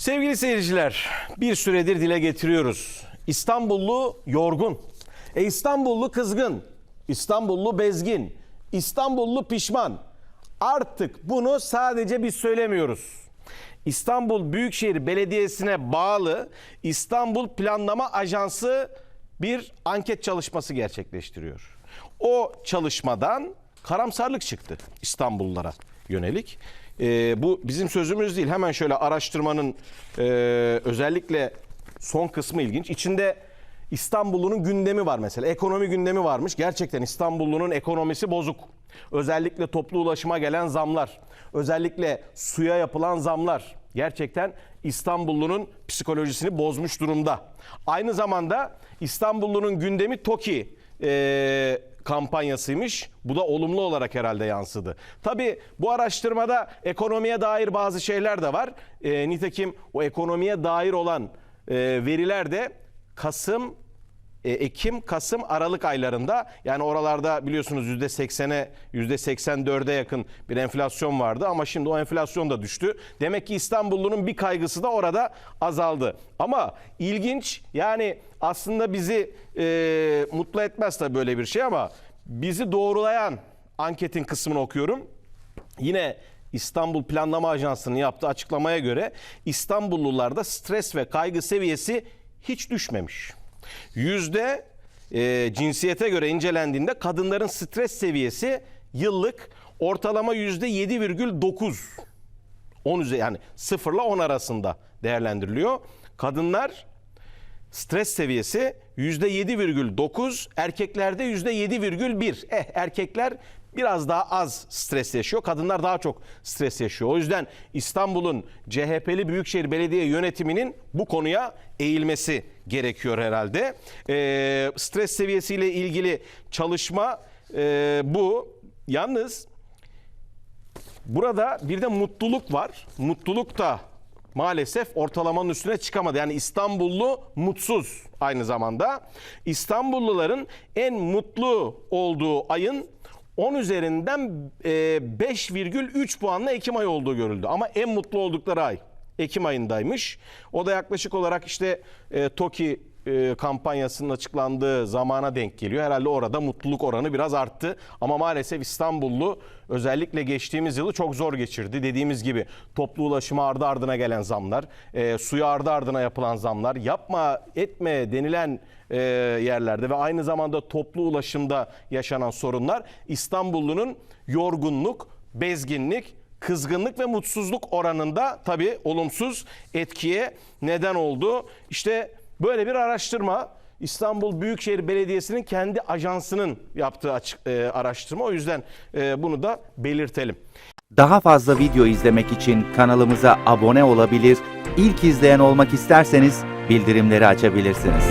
Sevgili seyirciler, bir süredir dile getiriyoruz. İstanbullu yorgun. E İstanbullu kızgın. İstanbullu bezgin. İstanbullu pişman. Artık bunu sadece biz söylemiyoruz. İstanbul Büyükşehir Belediyesi'ne bağlı İstanbul Planlama Ajansı bir anket çalışması gerçekleştiriyor. O çalışmadan karamsarlık çıktı İstanbullulara yönelik. Ee, bu bizim sözümüz değil. Hemen şöyle araştırmanın e, özellikle son kısmı ilginç. İçinde İstanbullunun gündemi var mesela. Ekonomi gündemi varmış. Gerçekten İstanbullunun ekonomisi bozuk. Özellikle toplu ulaşıma gelen zamlar, özellikle suya yapılan zamlar gerçekten İstanbullunun psikolojisini bozmuş durumda. Aynı zamanda İstanbullunun gündemi TOKİ e, kampanyasıymış. Bu da olumlu olarak herhalde yansıdı. Tabii bu araştırmada ekonomiye dair bazı şeyler de var. E, nitekim o ekonomiye dair olan e, veriler de Kasım Ekim, Kasım, Aralık aylarında yani oralarda biliyorsunuz %80'e %84'e yakın bir enflasyon vardı ama şimdi o enflasyon da düştü. Demek ki İstanbullunun bir kaygısı da orada azaldı. Ama ilginç yani aslında bizi e, mutlu etmez tabii böyle bir şey ama bizi doğrulayan anketin kısmını okuyorum. Yine İstanbul Planlama Ajansı'nın yaptığı açıklamaya göre İstanbullularda stres ve kaygı seviyesi hiç düşmemiş. Yüzde e, cinsiyete göre incelendiğinde kadınların stres seviyesi yıllık ortalama yüzde 7,9. 10 üzeri yani 0 ile 10 arasında değerlendiriliyor. Kadınlar stres seviyesi %7,9, erkeklerde %7,1. Eh erkekler biraz daha az stres yaşıyor, kadınlar daha çok stres yaşıyor. O yüzden İstanbul'un CHP'li Büyükşehir Belediye yönetiminin bu konuya eğilmesi gerekiyor herhalde. Ee, stres seviyesiyle ilgili çalışma e, bu. Yalnız Burada bir de mutluluk var. Mutluluk da maalesef ortalamanın üstüne çıkamadı. Yani İstanbullu mutsuz aynı zamanda. İstanbulluların en mutlu olduğu ayın 10 üzerinden e, 5,3 puanla Ekim ayı olduğu görüldü. Ama en mutlu oldukları ay Ekim ayındaymış. O da yaklaşık olarak işte e, TOKİ e, kampanyasının açıklandığı zamana denk geliyor. Herhalde orada mutluluk oranı biraz arttı. Ama maalesef İstanbullu özellikle geçtiğimiz yılı çok zor geçirdi. Dediğimiz gibi toplu ulaşıma ardı ardına gelen zamlar, e, suya ardı ardına yapılan zamlar, yapma etme denilen e, yerlerde ve aynı zamanda toplu ulaşımda yaşanan sorunlar İstanbullunun yorgunluk, bezginlik, kızgınlık ve mutsuzluk oranında tabii olumsuz etkiye neden oldu. İşte böyle bir araştırma İstanbul Büyükşehir Belediyesi'nin kendi ajansının yaptığı açık, e, araştırma. O yüzden e, bunu da belirtelim. Daha fazla video izlemek için kanalımıza abone olabilir, ilk izleyen olmak isterseniz bildirimleri açabilirsiniz.